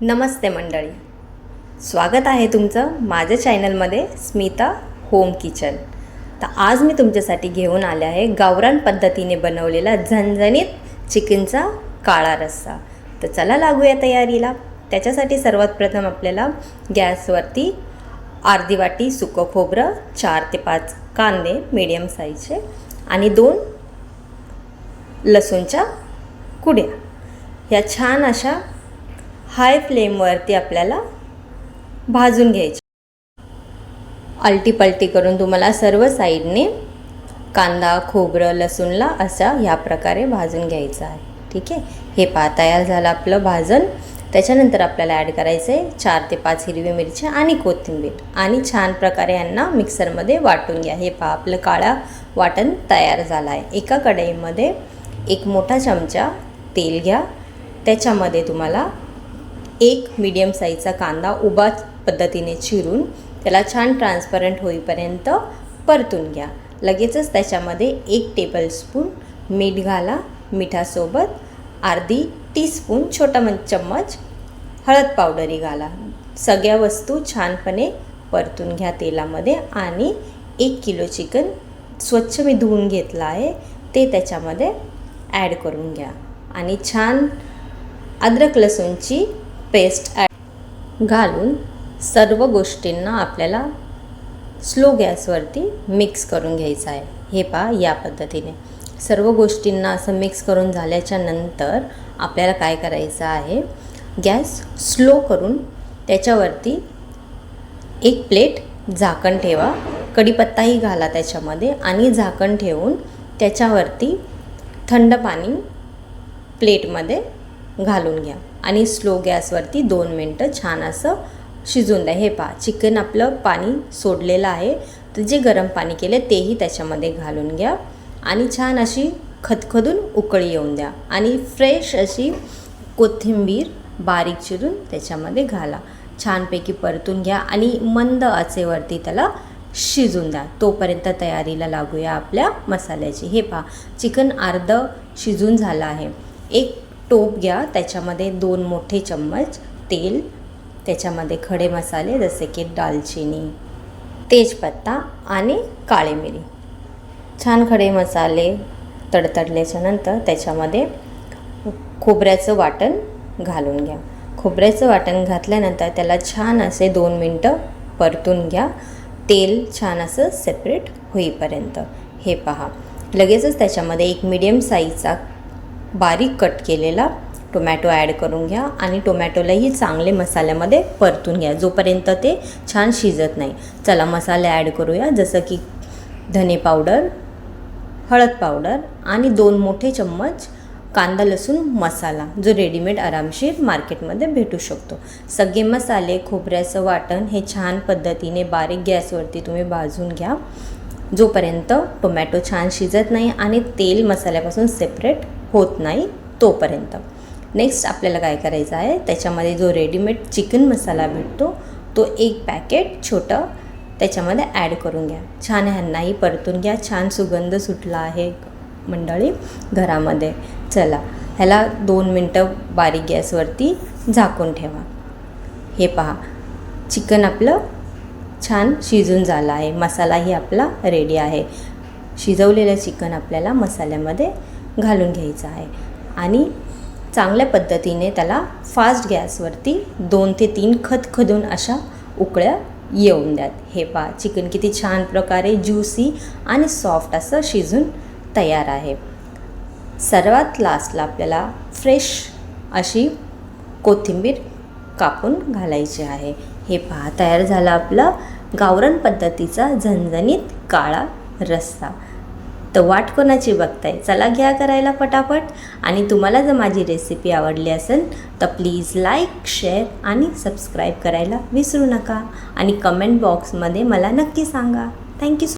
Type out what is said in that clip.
नमस्ते मंडळी. स्वागत आहे तुमचं माझ्या चॅनलमध्ये स्मिता होम किचन. तर आज मी तुमच्यासाठी घेऊन आले आहे गावरान पद्धतीने बनवलेला झणझणीत चिकनचा काळा रस्सा. तर चला लागूया तयारीला. त्याच्यासाठी सर्वात प्रथम आपल्याला गॅसवरती अर्धी वाटी सुकं खोबरं चार ते पाच कांदे मीडियम साईजचे आणि दोन लसूणच्या कुड्या. ह्या छान अशा हाय फ्लेमवरती आपल्याला भाजून घ्यायची. अलटी करून तुम्हाला सर्व साईडने कांदा खोबरं लसूणला असा ह्या प्रकारे भाजून घ्यायचं आहे. ठीक आहे? हे पा तयार झालं आपलं भाजण त्याच्यानंतर आपल्याला ॲड करायचं आहे चार ते पाच हिरवी मिरची आणि कोथिंबीर. आणि छान प्रकारे यांना मिक्सरमध्ये वाटून घ्या. हे पहा आपलं काळा वाटण तयार झालं आहे. एका कढईमध्ये एक मोठा चमचा तेल घ्या. त्याच्यामध्ये तुम्हाला एक मीडियम साईजचा कांदा उभा पद्धतीने चिरून त्याला छान ट्रान्सपरंट होईपर्यंत परतून घ्या. लगेचच त्याच्यामध्ये एक टेबलस्पून मीठ घाला. मिठासोबत अर्धी टीस्पून छोटा मन चम्मच हळद पावडरही घाला. सगळ्या वस्तू छानपणे परतून घ्या तेलामध्ये आणि एक किलो चिकन स्वच्छ मी धुवून घेतलं आहे ते त्याच्यामध्ये ॲड करून घ्या. आणि छान अद्रक लसूणची पेस्ट ॲड घालून सर्व गोष्टींना आपल्याला स्लो गॅसवरती मिक्स करून घ्यायचं आहे. हे पहा या पद्धतीने. सर्व गोष्टींना असं मिक्स करून झाल्याच्यानंतर आपल्याला काय करायचं आहे? गॅस स्लो करून त्याच्यावरती एक प्लेट झाकण ठेवा. कढीपत्ताही घाला त्याच्यामध्ये आणि झाकण ठेवून त्याच्यावरती थंड पाणी प्लेटमध्ये घालून घ्या. आणि स्लो गॅसवरती दोन मिनटं छान असं शिजून द्या. हे पहा चिकन आपलं पाणी सोडलेलं आहे. तर जे गरम पाणी केलं तेही त्याच्यामध्ये घालून घ्या. आणि छान अशी खदखदून उकळी येऊन द्या. आणि फ्रेश अशी कोथिंबीर बारीक चिरून त्याच्यामध्ये घाला. छानपैकी परतून घ्या आणि मंद आचेवरती त्याला शिजून द्या. तोपर्यंत तयारीला लागूया आपल्या मसाल्याची. हे पहा चिकन अर्ध शिजून झालं आहे. एक टोप घ्या त्याच्यामध्ये दोन मोठे चम्मच तेल त्याच्यामध्ये खडे मसाले जसे की दालचिनी तेजपत्ता आणि काळी मिरी. छान खडे मसाले तडतडल्याच्या नंतर त्याच्यामध्ये खोबऱ्याचं वाटण घालून घ्या. खोबऱ्याचं वाटण घातल्यानंतर त्याला छान असे दोन मिनटं परतून घ्या. तेल छान असं सेपरेट होईपर्यंत. हे पहा. लगेचच त्याच्यामध्ये एक मिडियम साईजचा बारीक कट केलेला. टोमॅटो ॲड करून घ्या आणि टोमॅटोलाही चांगले मसाल्यामध्ये परतून घ्या. जोपर्यंत ते छान शिजत नाही. चला मसाले ॲड करूया. जसं की धने पावडर हळद पावडर आणि दोन मोठे चम्मच कांदा लसूण मसाला जो रेडीमेड आरामशीर मार्केटमध्ये भेटू शकतो. सगळे मसाले खोबऱ्याचं वाटण हे छान पद्धतीने बारीक गॅसवरती तुम्ही भाजून घ्या. जोपर्यंत टोमॅटो छान शिजत नाही आणि तेल मसाल्यापासून सेपरेट होत नाही तोपर्यंत. नेक्स्ट आपल्याला काय करायचं आहे? त्याच्यामध्ये जो रेडीमेड चिकन मसाला भेटतो तो एक पॅकेट छोटं त्याच्यामध्ये ॲड करून घ्या. छान ह्यांनाही परतून घ्या. छान सुगंध सुटला आहे मंडळी घरामध्ये. चला ह्याला दोन मिनटं बारीक गॅसवरती झाकून ठेवा. हे पहा चिकन आपलं छान शिजून झालं आहे. मसालाही आपला रेडी आहे. शिजवलेलं चिकन आपल्याला मसाल्यामध्ये घालून घ्यायचं आहे. आणि चांगल्या पद्धतीने त्याला फास्ट गॅसवरती दोन ते तीन खदखदून अशा उकळ्या येऊन द्यात. हे पहा चिकन किती छान प्रकारे ज्युसी आणि सॉफ्ट असं शिजून तयार आहे. सर्वात लास्टला आपल्याला फ्रेश अशी कोथिंबीर कापून घालायची आहे. हे पहा तयार झाला आपला गावरण पद्धतीचा झणझणीत काळा रस्सा. तर वाट कोणाची बघताय? चला घ्या करायला पटापट. आणि तुम्हाला जर माझी रेसिपी आवडली असेल तर प्लीज लाईक शेअर आणि सबस्क्राईब करायला विसरू नका. आणि कमेंट बॉक्समध्ये मला नक्की सांगा. थँक्यू